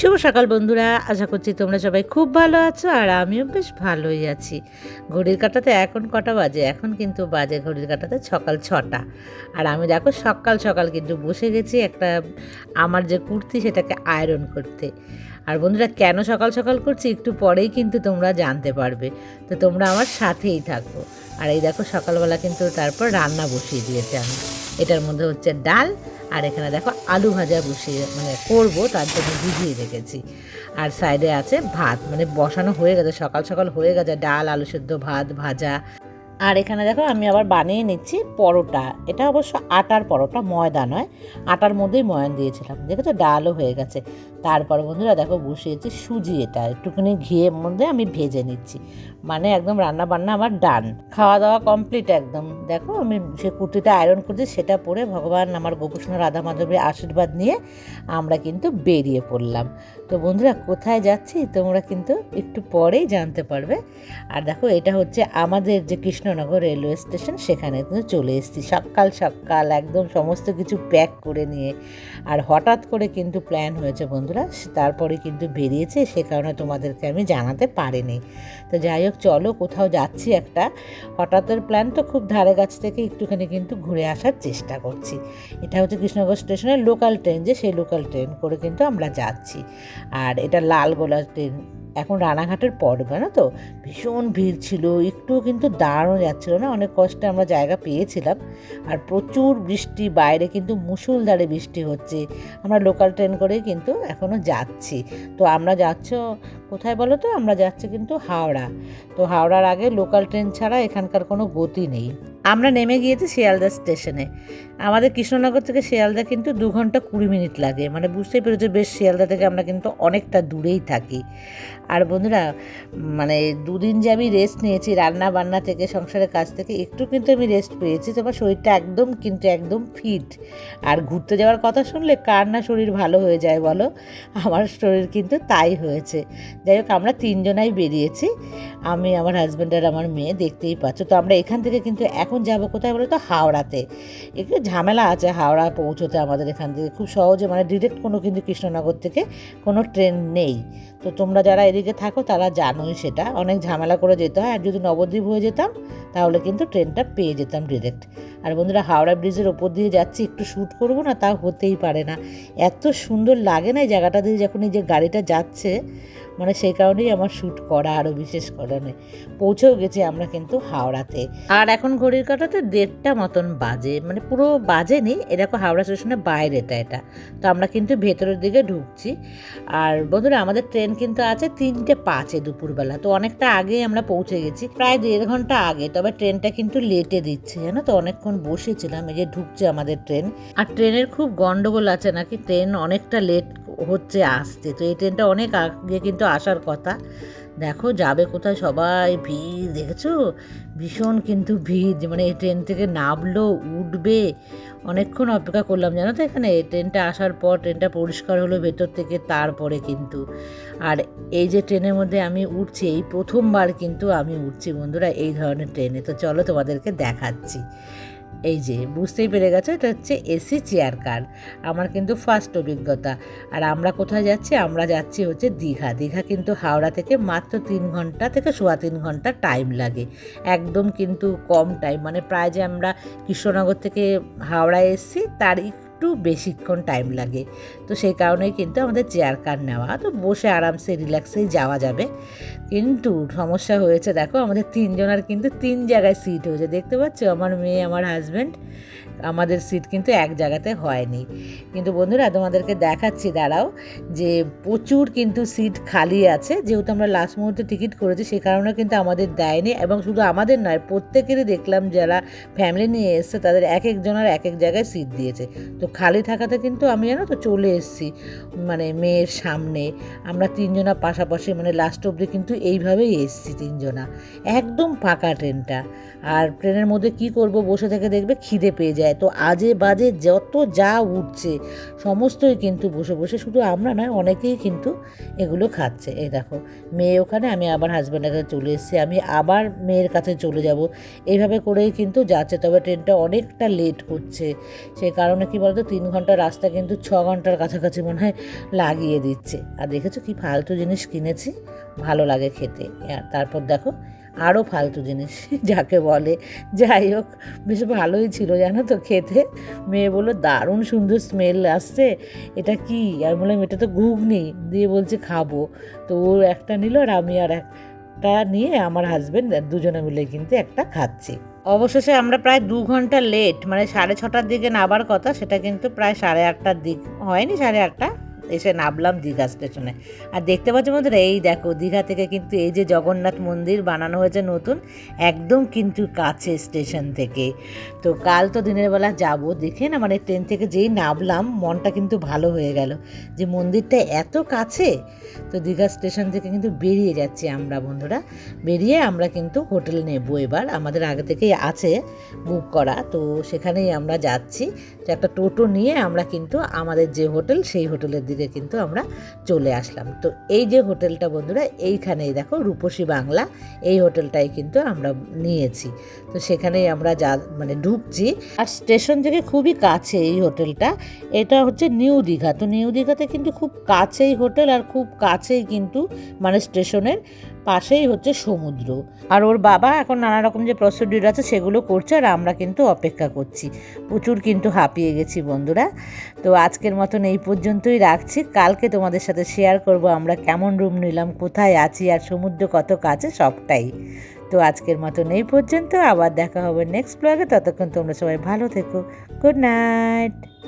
শুভ সকাল বন্ধুরা, আশা করছি তোমরা সবাই খুব ভালো আছো আর আমিও বেশ ভালোই আছি। ঘড়ির কাটাতে এখন কটা বাজে? এখন কিন্তু বাজে ঘড়ির কাটাতে সকাল ছটা। আর আমি দেখো সকাল সকাল কিন্তু বসে গেছি একটা আমার যে কুর্তি সেটাকে আয়রন করতে। আর বন্ধুরা, কেন সকাল সকাল করছি একটু পরেই কিন্তু তোমরা জানতে পারবে। তো তোমরা আমার সাথেই থাকব আর এই দেখো, সকালবেলা কিন্তু তারপর রান্না বসিয়ে দিয়েছে আমি। এটার মধ্যে হচ্ছে ডাল, আর এখানে দেখো আলু ভাজা বসিয়ে মানে করব, তার জন্য ভিজিয়ে রেখেছি। আর সাইডে আছে ভাত মানে বসানো হয়ে গেছে, সকাল সকাল হয়ে গেছে, ডাল, আলু সেদ্ধ, ভাত, ভাজা। আর এখানে দেখো, আমি আবার বানিয়ে নিচ্ছি পরোটা। এটা অবশ্য আটার পরোটা, ময়দা নয়, আটার মধ্যেই ময়ান দিয়েছিলাম। দেখেছ? ডালও হয়ে গেছে। তারপর বন্ধুরা দেখো বসিয়েছি সুজি এটা, একটুখানি ঘিয়ের মধ্যে আমি ভেজে নিচ্ছি। মানে একদম রান্না বান্না আমার ডান। খাওয়া দাওয়া কমপ্লিট একদম। দেখো আমি সে কুর্তিটা আয়রন করছি সেটা পরে ভগবান আমার গোপুষ্ণ রাধা মাধবের আশীর্বাদ নিয়ে আমরা কিন্তু বেরিয়ে পড়লাম। তো বন্ধুরা কোথায় যাচ্ছি তোমরা কিন্তু একটু পরেই জানতে পারবে। আর দেখো এটা হচ্ছে আমাদের যে কৃষ্ণনগর রেলওয়ে স্টেশন সেখানে কিন্তু চলে এসেছি সকাল সকাল, একদম সমস্ত কিছু প্যাক করে নিয়ে। আর হঠাৎ করে কিন্তু প্ল্যান হয়েছে বন্ধুরা তারপরে কিন্তু বেরিয়েছে, সে কারণে তোমাদেরকে আমি জানাতে পারিনি। তো যাই হোক, চলো কোথাও যাচ্ছি একটা। হঠাৎের প্ল্যান তো খুব ধারে গাছ থেকে একটুখানি কিন্তু ঘুরে আসার চেষ্টা করছি। এটা হচ্ছে কৃষ্ণনগর স্টেশনের লোকাল ট্রেন যে, সেই লোকাল ট্রেন করে কিন্তু আমরা যাচ্ছি। আর এটা লালগোলা ট্রেন এখন রানাঘাটের পর, জানো তো? ভীষণ ভিড় ছিল একটু কিন্তু দাঁড়ানো যাচ্ছিল না, অনেক কষ্টে আমরা জায়গা পেয়েছিলাম। আর প্রচুর বৃষ্টি, বাইরে কিন্তু মুসুলধারে বৃষ্টি হচ্ছে। আমরা লোকাল ট্রেন করেই কিন্তু এখনও যাচ্ছি। তো আমরা যাচ্ছ, কোথায় বলো তো? আমরা যাচ্ছি কিন্তু হাওড়া। তো হাওড়ার আগে লোকাল ট্রেন ছাড়া এখানকার কোনো গতি নেই। আমরা নেমে গিয়েছি শিয়ালদা স্টেশনে। আমাদের কৃষ্ণনগর থেকে শিয়ালদা কিন্তু দু ঘণ্টা কুড়ি মিনিট লাগে। মানে বুঝতেই পেরেছ, বেশ শিয়ালদা থেকে আমরা কিন্তু অনেকটা দূরেই থাকি। আর বন্ধুরা মানে দুদিন যে আমি রেস্ট নিয়েছি রান্না বান্না থেকে, সংসারের কাজ থেকে, একটু কিন্তু আমি রেস্ট পেয়েছি। তোমার শরীরটা একদম কিন্তু একদম ফিট আর ঘুরতে যাওয়ার কথা শুনলে কার না শরীর ভালো হয়ে যায় বলো? আমার শরীর কিন্তু তাই হয়েছে। যাই হোক, আমরা তিনজনাই বেরিয়েছি। আমি আমার হাজব্যান্ড আর আমার মেয়ে দেখতেই পাচ্ছ। তো আমরা এখান থেকে কিন্তু এখন যাব কোথায় বলো তো হাওড়াতে। একটু ঝামেলা আছে হাওড়া পৌঁছোতে আমাদের এখান থেকে। খুব সহজে মানে ডিরেক্ট কোনো কিন্তু কৃষ্ণনগর থেকে কোনো ট্রেন নেই। তো তোমরা যারা এদিকে থাকো তারা জানোই সেটা। অনেক ঝামেলা করে যেতে হয়। আর যদি নবদ্বীপ হয়ে যেতাম তাহলে কিন্তু ট্রেনটা পেয়ে যেতাম ডিরেক্ট আর বন্ধুরা হাওড়া ব্রিজের ওপর দিয়ে যাচ্ছি, একটু শ্যুট করব না? তাও হতেই পারে না। এত সুন্দর লাগে না এই জায়গাটা দিয়ে যখন এই যে গাড়িটা যাচ্ছে। মানে সেই কারণেই আমার শ্যুট করা আরও বিশেষ কারণে পৌঁছেও গেছি আমরা কিন্তু হাওড়াতে। আর এখন ঘড়ির কাটাতে দেড়টা মতন বাজে মানে পুরো বাজে নেই এরকম হাওড়া স্টেশনের বাইরেটা এটা। তো আমরা কিন্তু ভেতরের দিকে ঢুকছি। আর বন্ধুরা, আমাদের ট্রেন কিন্তু আছে তিনটে পাঁচে দুপুরবেলা, তো অনেকটা আগে আমরা পৌঁছে গেছি, প্রায় দেড় ঘণ্টা আগে। তবে ট্রেনটা কিন্তু লেটে দিচ্ছে, জানো তো? অনেকক্ষণ বসেছিলাম, এই যে ঢুকছে আমাদের ট্রেন। আর ট্রেনের খুব গন্ডগোল আছে নাকি? ট্রেন অনেকটা লেট হচ্ছে আসতে, তো এই ট্রেনটা অনেক আগে কিন্তু আসার কথা। দেখো, যাবে কোথায় সবাই? ভিড়, দেখেছ? ভীষণ কিন্তু ভিড়। মানে এই ট্রেন থেকে নামলো, উঠবে। অনেকক্ষণ অপেক্ষা করলাম, জানো তো এখানে? ট্রেনটা আসার পর ট্রেনটা পরিষ্কার হলো ভেতর থেকে, তারপরে কিন্তু। আর এই যে ট্রেনের মধ্যে আমি উঠছি, এই প্রথমবার কিন্তু আমি উঠছি বন্ধুরা, এই ধরনের ট্রেনে। তো চলো তোমাদেরকে দেখাচ্ছি। এই যে, বুঝতেই পেরে গেছো, এটা হচ্ছে এসি চেয়ার কার। আমার কিন্তু ফার্স্ট অভিজ্ঞতা। আর আমরা কোথায় যাচ্ছি? আমরা যাচ্ছি হচ্ছে দীঘা। দীঘা কিন্তু হাওড়া থেকে মাত্র তিন ঘণ্টা থেকে সোয়া তিন ঘণ্টা টাইম লাগে। একদম কিন্তু কম টাইম মানে প্রায় যে আমরা কৃষ্ণনগর থেকে হাওড়া এসেছি তার একটু বেশিক্ষণ টাইম লাগে। তো সেই কারণে কিন্তু আমাদের চেয়ার কার নেওয়া। তো বসে আরামসে রিল্যাক্সেই যাওয়া যাবে। কিন্তু সমস্যা হয়েছে, দেখো আমাদের তিনজনের কিন্তু তিন জায়গায় সিট হয়েছে। দেখতে পাচ্ছ? আমার মেয়ে, আমার হাজব্যান্ড আমাদের সিট কিন্তু এক জায়গাতে হয়নি। কিন্তু বন্ধুরা, তোমাদেরকে দেখাচ্ছি, দাঁড়াও, যে প্রচুর কিন্তু সিট খালি আছে। যেহেতু আমরা লাস্ট মুহূর্তে টিকিট করেছি সে কারণে কিন্তু আমাদের দেয়নি এবং শুধু আমাদের নয়, প্রত্যেকেরই দেখলাম যারা ফ্যামিলি নিয়ে এসছে, তাদের এক একজনের এক এক জায়গায় সিট দিয়েছে। তো খালি থাকাতে কিন্তু আমি জানো তো চলে এসেছি মানে মেয়ের সামনে। আমরা তিনজনা পাশাপাশি মানে লাস্ট অবধি কিন্তু এইভাবেই এসেছি তিনজনা। একদম ফাঁকা ট্রেনটা আর ট্রেনের মধ্যে কি করব, বসে থেকে দেখবে খিদে পেয়ে যায়। দেয় তো আজে বাজে যত যা উঠছে, সমস্তই কিন্তু বসে বসে শুধু আমরা নয়, অনেকেই কিন্তু এগুলো খাচ্ছে। এই দেখো, মেয়ে ওখানে, আমি আবার হাজব্যান্ডের কাছে চলে এসেছি। আমি আবার মেয়ের কাছে চলে যাব। এইভাবে করেই কিন্তু যাচ্ছে। তবে ট্রেনটা অনেকটা লেট করছে সেই কারণে কি বলতো, তিন ঘণ্টা রাস্তা কিন্তু ছ ঘণ্টার কাছাকাছি মনে হয় লাগিয়ে দিচ্ছে। আর দেখেছ কি ফালতু জিনিস কিনেছি? ভালো লাগে খেতে। আর তারপর দেখো আরও ফালতু জিনিস যাকে বলে। যাই হোক, বেশ ভালোই ছিল জানো তো খেতে। মেয়ে বলল, দারুণ সুন্দর স্মেল আসছে। এটা কি? আমি বললাম, এটা তো ঘুগনি। দিয়ে বলছে, খাব। তো ও একটা নিল আর আমি আর একটা নিয়ে আমার হাজব্যান্ড দুজনে মিলে কিন্তু একটা খাচ্ছি। অবশেষে আমরা প্রায় দু ঘণ্টা লেট মানে সাড়ে ছটার দিকে নাবার কথা, সেটা কিন্তু প্রায় সাড়ে আটটার দিক হয়নি, সাড়ে আটটা। এসে নামলাম দীঘা স্টেশনে আর দেখতে পাচ্ছ বন্ধুরা, এই দেখো, দীঘা থেকে কিন্তু এই যে জগন্নাথ মন্দির বানানো হয়েছে নতুন, একদম কিন্তু কাছে স্টেশন থেকে। তো কাল তো দিনের বেলা যাব। দেখে না মানে ট্রেন থেকে যেই নামলাম, মনটা কিন্তু ভালো হয়ে গেল যে মন্দিরটা এত কাছে। তো দীঘা স্টেশন থেকে কিন্তু বেরিয়ে যাচ্ছি আমরা বন্ধুরা। বেরিয়ে আমরা কিন্তু হোটেল নেব এবার। আমাদের আগে থেকেই আছে বুক করা। তো সেখানেই আমরা যাচ্ছি। তো একটা টোটো নিয়ে আমরা কিন্তু আমাদের যে হোটেল, সেই হোটেলের দিকে কিন্তু আমরা চলে আসলাম। তো এই যে হোটেলটা বন্ধুরা, এইখানেই দেখো রূপসী বাংলা, এই হোটেলটাই কিন্তু আমরা নিয়েছি। তো সেখানেই আমরা যা মানে ঢুকছি। আর স্টেশন থেকে খুবই কাছে এই হোটেলটা, এটা হচ্ছে নিউ দীঘা। তো নিউ দীঘাতে কিন্তু খুব কাছেই হোটেল আর খুব কাছেই কিন্তু মানে স্টেশনের পাশেই হচ্ছে সমুদ্র। আর ওর বাবা এখন নানা রকম যে প্রসিডিউর আছে সেগুলো করছে আর আমরা কিন্তু অপেক্ষা করছি। প্রচুর কিন্তু হাঁপিয়ে গেছি বন্ধুরা। তো আজকের মতন এই পর্যন্তই রাখছি। কালকে তোমাদের সাথে শেয়ার করব আমরা কেমন রুম নিলাম, কোথায় আছি আর সমুদ্র কত কাছে সবটাই। তো আজকের মতন এই পর্যন্ত, আবার দেখা হবে নেক্সট ব্লগে ততক্ষণ তোমরা সবাই ভালো থেকো। Good night